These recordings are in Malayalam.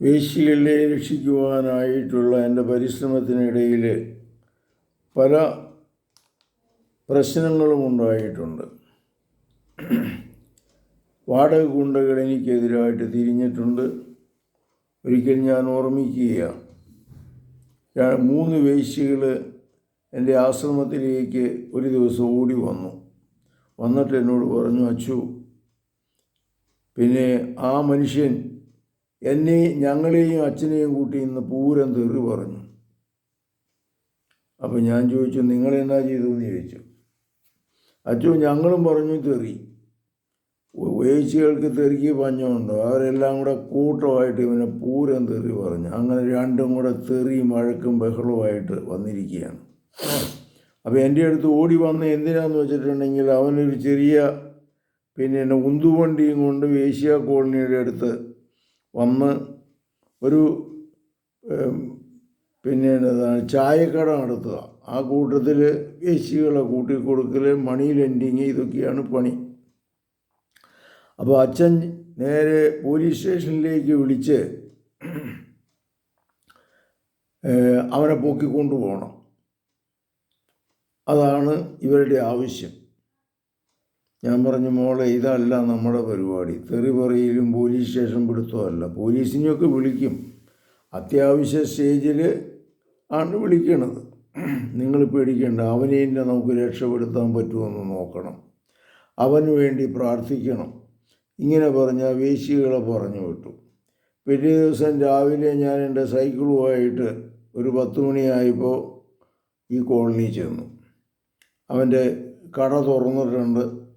വേശ്യകളെ രക്ഷിക്കുവാനായിട്ടുള്ള എന്റെ പരിശ്രമത്തിനിടയിൽ പല പ്രശ്നങ്ങളും ഉണ്ടായിട്ടുണ്ട്. വാടക ഗുണ്ടകൾ എനിക്കെതിരായിട്ട് തിരിഞ്ഞിട്ടുണ്ട്. ഒരിക്കൽ ഞാൻ ഓർമ്മിക്കുകയാണ് മൂന്ന് വേശ്യകൾ എന്റെ ആശ്രമത്തിലേക്ക് ഒരു ദിവസം ഓടി വന്നു. വന്നിട്ട് എന്നോട് പറഞ്ഞു അച്ചു പിന്നെ ആ മനുഷ്യൻ എന്നെ ഞങ്ങളെയും അച്ഛനെയും കൂട്ടി ഇന്ന് പൂരം തെറി പറഞ്ഞു. അപ്പോൾ ഞാൻ ചോദിച്ചു നിങ്ങൾ എന്നാ ചെയ്തു എന്ന് ചോദിച്ചു? അച്ഛൻ ഞങ്ങളും പറഞ്ഞു തെറി. വേശ്യകൾക്ക് തെറിക്ക് പഞ്ഞമുണ്ടോ? അവരെല്ലാം കൂടെ കൂട്ടമായിട്ട് ഇവനെ പൂരം തെറി പറഞ്ഞു. അങ്ങനെ രണ്ടും കൂടെ തെറിയും വഴക്കും ബഹളവുമായിട്ട് വന്നിരിക്കുകയാണ്. അപ്പോൾ എന്റെ അടുത്ത് ഓടി വന്ന് എന്തിനാന്ന് വെച്ചിട്ടുണ്ടെങ്കിൽ അവനൊരു ചെറിയ പിന്നെ ഉന്തുവണ്ടിയും കൊണ്ട് വേശ്യ കോളനിയുടെ അടുത്ത് വന്ന് ഒരു പിന്നെ എന്നതാണ് ചായക്കട നടത്തുക. ആ കൂട്ടത്തിൽ വേശ്യകളെ കൂട്ടിക്കൊടുക്കൽ മണി ലെൻഡിങ് ഇതൊക്കെയാണ് പണി. അപ്പോൾ അച്ഛൻ നേരെ പോലീസ് സ്റ്റേഷനിലേക്ക് വിളിച്ച് അവനെ പൊക്കിക്കൊണ്ടു പോകണം. അതാണ് ഇവരുടെ ആവശ്യം. ഞാൻ പറഞ്ഞു മോളെ ഇതല്ല നമ്മുടെ പരിപാടി. തെറി പറയിലും പോലീസ് സ്റ്റേഷൻ പിടുത്തമല്ല പോലീസിനെയൊക്കെ വിളിക്കും. അത്യാവശ്യ സ്റ്റേജിൽ ആണ് വിളിക്കണത്. നിങ്ങൾ പേടിക്കേണ്ട. അവനെയും നമുക്ക് രക്ഷപ്പെടുത്താൻ പറ്റുമെന്ന് നോക്കണം. അവന് വേണ്ടി പ്രാർത്ഥിക്കണം. ഇങ്ങനെ പറഞ്ഞ വേശികളെ പറഞ്ഞു വിട്ടു. പിറ്റേ ദിവസം രാവിലെ ഞാൻ എന്റെ സൈക്കിളുമായിട്ട് ഒരു പത്ത് മണിയായപ്പോൾ ഈ കോളനി ചെന്നു. അവന്റെ കട തുറന്നിട്ടുണ്ട്.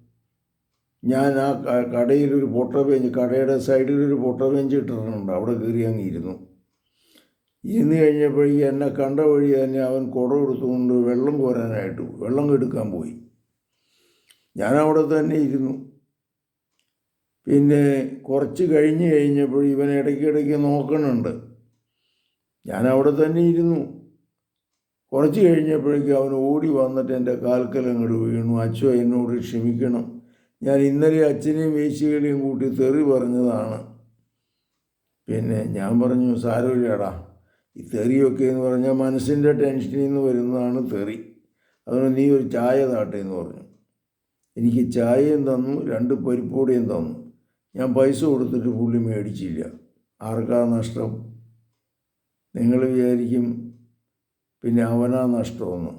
ഞാൻ ആ കടയിലൊരു ഫോട്ടോ ബെഞ്ച് കടയുടെ സൈഡിലൊരു ഫോട്ടോ ബെഞ്ച് ഇട്ടിട്ടുണ്ട്. അവിടെ കയറി അങ്ങ് ഇരുന്നു. ഇരുന്ന് കഴിഞ്ഞപ്പോഴേക്കും എന്നെ കണ്ട വഴി തന്നെ അവൻ കുട എടുത്തുകൊണ്ട് വെള്ളം കോരാനായിട്ട് വെള്ളം എടുക്കാൻ പോയി. ഞാൻ അവിടെ തന്നെ ഇരുന്നു. പിന്നെ കുറച്ച് കഴിഞ്ഞ് കഴിഞ്ഞപ്പോൾ ഇവൻ ഇടയ്ക്കിടയ്ക്ക് നോക്കണുണ്ട് ഞാൻ അവിടെ തന്നെ ഇരുന്നു. കുറച്ച് കഴിഞ്ഞപ്പോഴേക്കും അവൻ ഓടി വന്നിട്ട് എന്റെ കാൽക്കൽ വീണു. അച്ഛൻ എന്നോട് ക്ഷമിക്കണം. ഞാൻ ഇന്നലെ അച്ഛനെയും വേശികളെയും കൂട്ടി തെറി പറഞ്ഞതാണ്. പിന്നെ ഞാൻ പറഞ്ഞു സാരമില്ലടാ ഈ തെറിയൊക്കെ എന്ന് പറഞ്ഞാൽ മനസ്സിന്റെ ടെൻഷനിൽ നിന്ന് വരുന്നതാണ് തെറി. അതുകൊണ്ട് നീ ഒരു ചായ താട്ടെ എന്ന് പറഞ്ഞു. എനിക്ക് ചായയും തന്നു രണ്ട് പരിപ്പോടിയും തന്നു. ഞാൻ പൈസ കൊടുത്തിട്ട് പുള്ളി മേടിച്ചില്ല. ആർക്കാ നഷ്ടം? നിങ്ങൾ വിചാരിക്കും പിന്നെ അവനാ നഷ്ടമെന്ന്.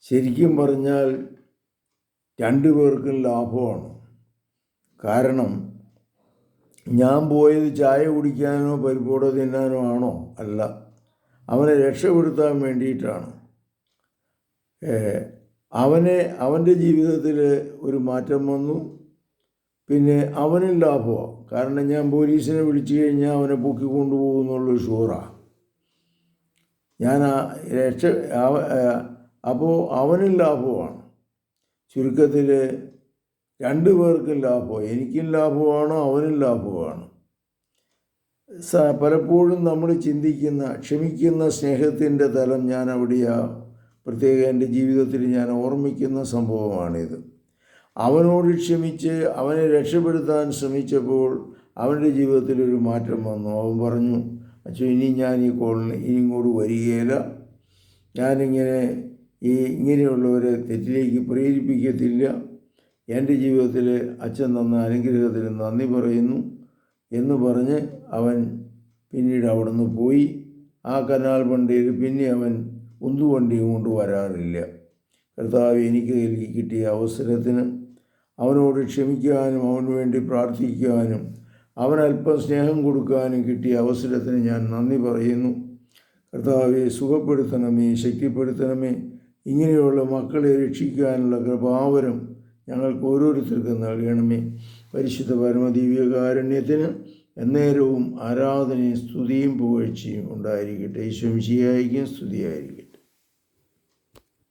ശരിക്കും പറഞ്ഞാൽ രണ്ടു പേർക്കും ലാഭമാണ്. കാരണം ഞാൻ പോയത് ചായ കുടിക്കാനോ പരിപ്പോടോ തിന്നാനോ ആണോ അല്ല. അവനെ രക്ഷപ്പെടുത്താൻ വേണ്ടിയിട്ടാണ്. അവനെ അവന്റെ ജീവിതത്തിൽ ഒരു മാറ്റം വന്നു. പിന്നെ അവനും ലാഭമാണ് കാരണം ഞാൻ പോലീസിനെ വിളിച്ചു കഴിഞ്ഞാൽ അവനെ പൊക്കി കൊണ്ടുപോകുന്നുള്ള ഷുവറാണ് ഞാൻ രക്ഷ അപ്പോൾ അവനും ലാഭമാണ്. ചുരുക്കത്തിൽ രണ്ടു പേർക്കും ലാഭം എനിക്കും ലാഭമാണ് അവനും ലാഭമാണ്. പലപ്പോഴും നമ്മൾ ചിന്തിക്കുന്ന ക്ഷമിക്കുന്ന സ്നേഹത്തിന്റെ തലം ഞാൻ അവിടെയാ പ്രത്യേക എന്റെ ജീവിതത്തിൽ ഞാൻ ഓർമ്മിക്കുന്ന സംഭവമാണിത്. അവനോട് ക്ഷമിച്ച് അവനെ രക്ഷപ്പെടുത്താൻ ശ്രമിച്ചപ്പോൾ അവന്റെ ജീവിതത്തിൽ ഒരു മാറ്റം വന്നു. അവൻ പറഞ്ഞു അച്ഛൻ ഇനി ഞാൻ ഈ കോളിന് ഇനി ഇങ്ങോട്ട് വരികയില്ല. ഞാനിങ്ങനെ ഈ ഇങ്ങനെയുള്ളവരെ തെറ്റിലേക്ക് പ്രേരിപ്പിക്കത്തില്ല. എന്റെ ജീവിതത്തിൽ അച്ഛൻ തന്ന അനുഗ്രഹത്തിന് നന്ദി പറയുന്നു എന്ന് പറഞ്ഞ് അവൻ പിന്നീട് അവിടുന്ന് പോയി. ആ കനാൽ വണ്ടിയിൽ പിന്നെ അവൻ ഉന്തുവണ്ടിയും കൊണ്ട് വരാറില്ല. കർത്താവ് എനിക്ക് നൽകി കിട്ടിയ അവസരത്തിന് അവനോട് ക്ഷമിക്കാനും അവന് വേണ്ടി പ്രാർത്ഥിക്കാനും അവനല്പം സ്നേഹം കൊടുക്കാനും കിട്ടിയ അവസരത്തിന് ഞാൻ നന്ദി പറയുന്നു. കർത്താവെ സുഖപ്പെടുത്തണമേ ശക്തിപ്പെടുത്തണമേ. ഇങ്ങനെയുള്ള മക്കളെ രക്ഷിക്കാനുള്ള കൃപാവരം ഞങ്ങൾക്ക് ഓരോരുത്തർക്കും നൽകണമേ. പരിശുദ്ധ പരമദിവ്യകാരുണ്യത്തിന് എന്നേരവും ആരാധനയും സ്തുതിയും പുകഴ്ചയും ഉണ്ടായിരിക്കട്ടെ. ഈശ്വംശിയായിരിക്കും സ്തുതിയായിരിക്കും